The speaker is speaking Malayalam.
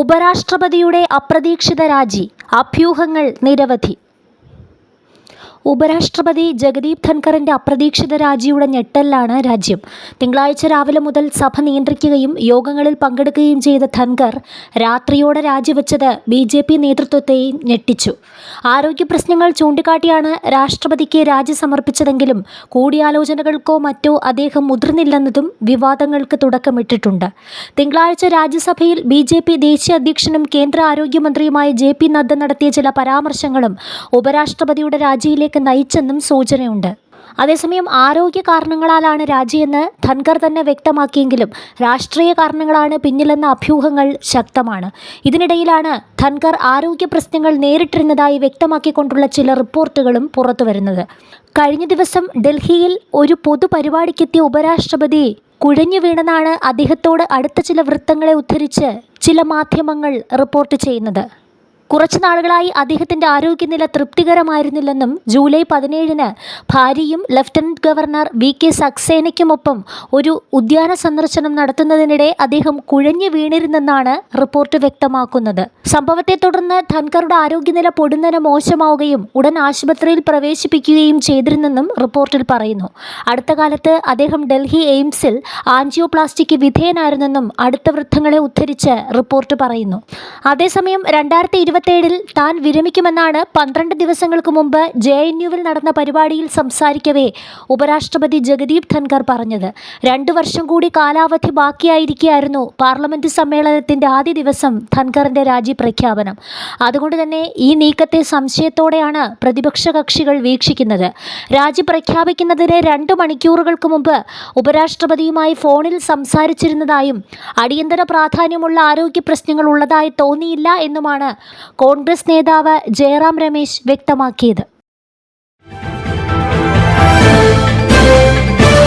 ഉപരാഷ്ട്രപതിയുടെ അപ്രതീക്ഷിത രാജി. അഭ്യൂഹങ്ങൾ നിരവധി. ഉപരാഷ്ട്രപതി ജഗദീപ് ധൻഖറിന്റെ അപ്രതീക്ഷിത രാജിയുടെ ഞെട്ടലിലാണ് രാജ്യം. തിങ്കളാഴ്ച രാവിലെ മുതൽ സഭ നിയന്ത്രിക്കുകയും യോഗങ്ങളിൽ പങ്കെടുക്കുകയും ചെയ്ത ധൻഖർ രാത്രിയോടെ രാജിവെച്ചത് ബി ജെ പി നേതൃത്വത്തെയും ഞെട്ടിച്ചു. ആരോഗ്യ പ്രശ്നങ്ങൾ ചൂണ്ടിക്കാട്ടിയാണ് രാഷ്ട്രപതിക്ക് രാജി സമർപ്പിച്ചതെങ്കിലും കൂടിയാലോചനകൾക്കോ മറ്റോ അദ്ദേഹം മുതിർന്നില്ലെന്നതും വിവാദങ്ങൾക്ക് തുടക്കമിട്ടിട്ടുണ്ട്. തിങ്കളാഴ്ച രാജ്യസഭയിൽ ബി ജെ പി ദേശീയ അധ്യക്ഷനും കേന്ദ്ര ആരോഗ്യമന്ത്രിയുമായ ജെ പി നദ്ദ നടത്തിയ ചില പരാമർശങ്ങളും ഉപരാഷ്ട്രപതിയുടെ രാജിയിലേക്ക് നയിച്ചെന്നും സൂചനയുണ്ട്. അതേസമയം ആരോഗ്യ കാരണങ്ങളാലാണ് രാജിയെന്ന് ധൻഖർ തന്നെ വ്യക്തമാക്കിയെങ്കിലും രാഷ്ട്രീയ കാരണങ്ങളാണ് പിന്നിലെന്ന അഭ്യൂഹങ്ങൾ ശക്തമാണ്. ഇതിനിടയിലാണ് ധൻഖർ ആരോഗ്യ പ്രശ്നങ്ങൾ നേരിട്ടിരുന്നതായി വ്യക്തമാക്കിക്കൊണ്ടുള്ള ചില റിപ്പോർട്ടുകളും പുറത്തുവരുന്നത്. കഴിഞ്ഞ ദിവസം ഡൽഹിയിൽ ഒരു പൊതുപരിപാടിക്കെത്തിയ ഉപരാഷ്ട്രപതി കുഴഞ്ഞു വീണെന്നാണ് അദ്ദേഹത്തോട് അടുത്ത ചില വൃത്തങ്ങളെ ഉദ്ധരിച്ച് ചില മാധ്യമങ്ങൾ റിപ്പോർട്ട് ചെയ്യുന്നത്. കുറച്ചു നാളുകളായി അദ്ദേഹത്തിന്റെ ആരോഗ്യനില തൃപ്തികരമായിരുന്നില്ലെന്നും ജൂലൈ പതിനേഴിന് ഭാര്യയും ലഫ്റ്റനന്റ് ഗവർണർ വി കെ സക്സേനയ്ക്കുമൊപ്പം ഒരു ഉദ്യാന സന്ദർശനം നടത്തുന്നതിനിടെ അദ്ദേഹം കുഴഞ്ഞു വീണിരുന്നെന്നാണ് റിപ്പോർട്ട് വ്യക്തമാക്കുന്നത്. സംഭവത്തെ തുടർന്ന് ധൻകറുടെ ആരോഗ്യനില പൊടുന്നനെ മോശമാവുകയും ഉടൻ ആശുപത്രിയിൽ പ്രവേശിപ്പിക്കുകയും ചെയ്തിരുന്നെന്നും റിപ്പോർട്ടിൽ പറയുന്നു. അടുത്ത കാലത്ത് അദ്ദേഹം ഡൽഹി എയിംസിൽ ആൻജിയോപ്ലാസ്റ്റിക്ക് വിധേയനായിരുന്നെന്നും അടുത്ത വൃദ്ധങ്ങളെ ഉദ്ധരിച്ച് റിപ്പോർട്ട് പറയുന്നു. അതേസമയം രണ്ടായിരത്തി ഇരുപത്തേഴിൽ താൻ വിരമിക്കുമെന്നാണ് പന്ത്രണ്ട് ദിവസങ്ങൾക്ക് മുമ്പ് ജെ എൻ യുവിൽ നടന്ന പരിപാടിയിൽ സംസാരിക്കവേ ഉപരാഷ്ട്രപതി ജഗദീപ് ധൻഖർ പറഞ്ഞത്. രണ്ടു വർഷം കൂടി കാലാവധി ബാക്കിയായിരിക്കുകയായിരുന്നു പാർലമെന്റ് സമ്മേളനത്തിന്റെ ആദ്യ ദിവസം ധൻഖറിന്റെ രാജി പ്രഖ്യാപനം. അതുകൊണ്ട് തന്നെ ഈ നീക്കത്തെ സംശയത്തോടെയാണ് പ്രതിപക്ഷ കക്ഷികൾ വീക്ഷിക്കുന്നത്. രാജി പ്രഖ്യാപിക്കുന്നതിന് രണ്ടു മണിക്കൂറുകൾക്ക് മുമ്പ് ഉപരാഷ്ട്രപതിയുമായി ഫോണിൽ സംസാരിച്ചിരുന്നതായും അടിയന്തര പ്രാധാന്യമുള്ള ആരോഗ്യ പ്രശ്നങ്ങൾ ഉള്ളതായി തോന്നിയില്ല എന്നുമാണ് കോൺഗ്രസ് നേതാവ് ജയറാം രമേശ് വ്യക്തമാക്കിയത്